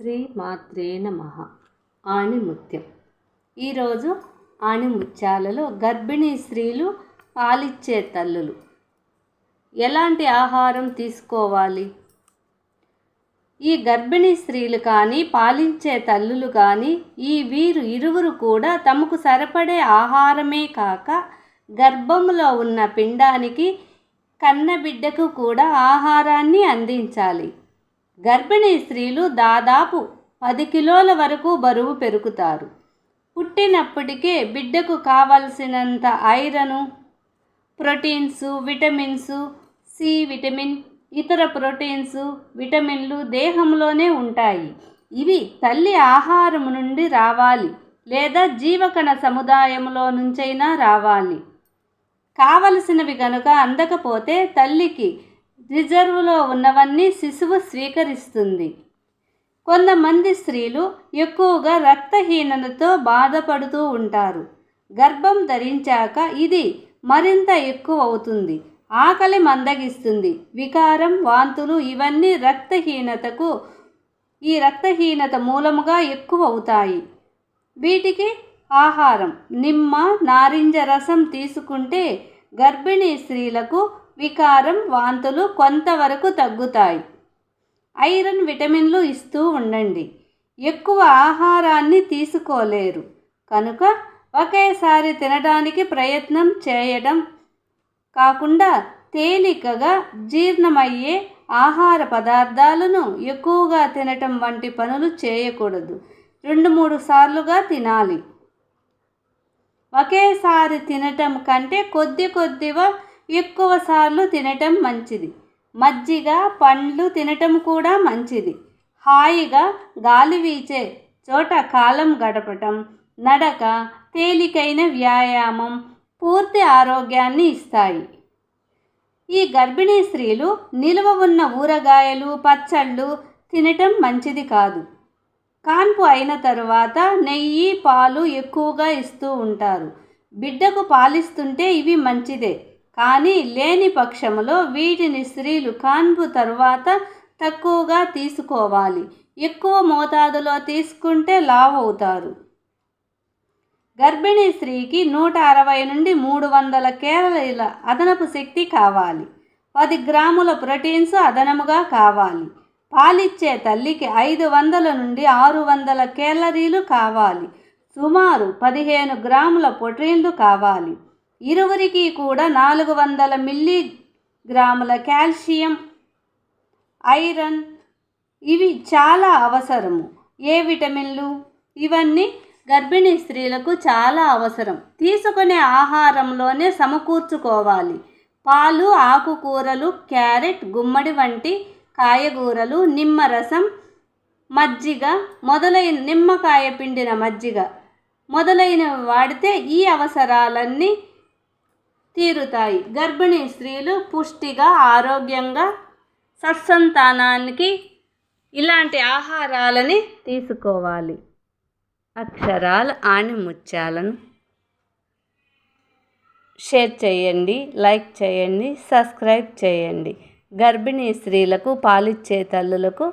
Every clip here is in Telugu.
శ్రీ మాత్రే నమ. ఆణిముత్యం. ఈరోజు ఆణిముత్యాలలో గర్భిణీ స్త్రీలు పాలిచ్చే తల్లులు. ఎలాంటి ఆహారం తీసుకోవాలి? ఈ గర్భిణీ స్త్రీలు కానీ పాలించే తల్లులు కానీ ఈ వీరు ఇరువురు కూడా తమకు సరిపడే ఆహారమే కాక గర్భంలో ఉన్న పిండానికి కన్నబిడ్డకు కూడా ఆహారాన్ని అందించాలి. గర్భిణీ స్త్రీలు దాదాపు పది కిలోల వరకు బరువు పెరుగుతారు. పుట్టినప్పటికే బిడ్డకు కావలసినంత iron proteins vitamins C vitamin ఇతర ప్రోటీన్స్ విటమిన్లు దేహంలోనే ఉంటాయి. ఇవి తల్లి ఆహారం నుండి రావాలి లేదా జీవకణ సముదాయంలో నుంచైనా రావాలి. కావలసినవి గనుక అందకపోతే తల్లికి రిజర్వులో ఉన్నవన్నీ శిశువు స్వీకరిస్తుంది. కొంతమంది స్త్రీలు ఎక్కువగా రక్తహీనతతో బాధపడుతూ ఉంటారు. గర్భం ధరించాక ఇది మరింత ఎక్కువ అవుతుంది. ఆకలి మందగిస్తుంది. వికారం వాంతులు ఇవన్నీ రక్తహీనతకు ఈ రక్తహీనత మూలముగా ఎక్కువ అవుతాయి. వీటికి ఆహారం నిమ్మ నారింజ రసం తీసుకుంటే గర్భిణీ స్త్రీలకు వికారం వాంతులు కొంతవరకు తగ్గుతాయి. ఐరన్ విటమిన్లు ఇస్తూ ఉండండి. ఎక్కువ ఆహారాన్ని తీసుకోలేరు. కనుక ఒకేసారి తినడానికి ప్రయత్నం చేయడం కాకుండా తేలికగా జీర్ణమయ్యే ఆహార పదార్థాలను ఎక్కువగా తినటం వంటి పనులు చేయకూడదు. రెండు మూడు సార్లుగా తినాలి. ఒకేసారి తినటం కంటే కొద్ది కొద్దిగా ఎక్కువసార్లు తినటం మంచిది. మజ్జిగ పండ్లు తినటం కూడా మంచిది. హాయిగా గాలి వీచే చోట కాలం గడపటం నడక తేలికైన వ్యాయామం పూర్తి ఆరోగ్యాన్ని ఇస్తాయి. ఈ గర్భిణీ స్త్రీలు నిలువ ఉన్న ఊరగాయలు పచ్చళ్ళు తినటం మంచిది కాదు. కాన్పు అయిన తరువాత నెయ్యి పాలు ఎక్కువగా ఇస్తూ ఉంటారు. బిడ్డకు పాలిస్తుంటే ఇవి మంచిదే. కానీ లేని పక్షంలో వీటిని స్త్రీలు కాన్పు తరువాత తక్కువగా తీసుకోవాలి. ఎక్కువ మోతాదులో తీసుకుంటే లావవుతారు. గర్భిణీ స్త్రీకి నూట అరవై నుండి మూడు వందల కేలరీల అదనపు శక్తి కావాలి. పది గ్రాముల ప్రోటీన్స్ అదనముగా కావాలి. పాలిచ్చే తల్లికి ఐదు వందల నుండి ఆరు వందల కేలరీలు కావాలి. సుమారు పదిహేను గ్రాముల ప్రోటీన్లు కావాలి. ఇరువురికి కూడా నాలుగు వందల మిల్లీ గ్రాముల కాల్షియం ఐరన్ ఇవి చాలా అవసరము. ఏ విటమిన్లు? ఇవన్నీ గర్భిణీ స్త్రీలకు చాలా అవసరం. తీసుకునే ఆహారంలోనే సమకూర్చుకోవాలి. పాలు ఆకుకూరలు క్యారెట్ గుమ్మడి వంటి కాయగూరలు నిమ్మరసం మజ్జిగ మొదలైన నిమ్మకాయ పిండిన మజ్జిగ మొదలైనవి వాడితే ఈ అవసరాలన్నీ తీరుతాయి. గర్భిణీ స్త్రీలు పుష్టిగా ఆరోగ్యంగా సత్సంతానానికి ఇలాంటి ఆహారాలని తీసుకోవాలి. అక్షరాల ఆణిముత్యాలను షేర్ చేయండి లైక్ చేయండి సబ్స్క్రైబ్ చేయండి. గర్భిణీ స్త్రీలకు పాలిచ్చే తల్లులకు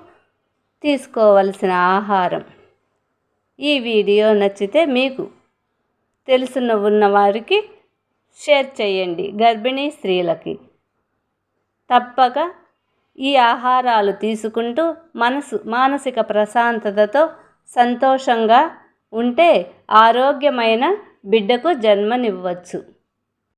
తీసుకోవలసిన ఆహారం. ఈ వీడియో నచ్చితే మీకు తెలుసున్న ఉన్నవారికి షేర్ చేయండి గర్భిణీ స్త్రీలకి. తప్పక ఈ ఆహారాలు తీసుకుంటూ మనసు మానసిక ప్రశాంతతతో సంతోషంగా ఉంటే ఆరోగ్యమైన బిడ్డకు జన్మనివ్వచ్చు.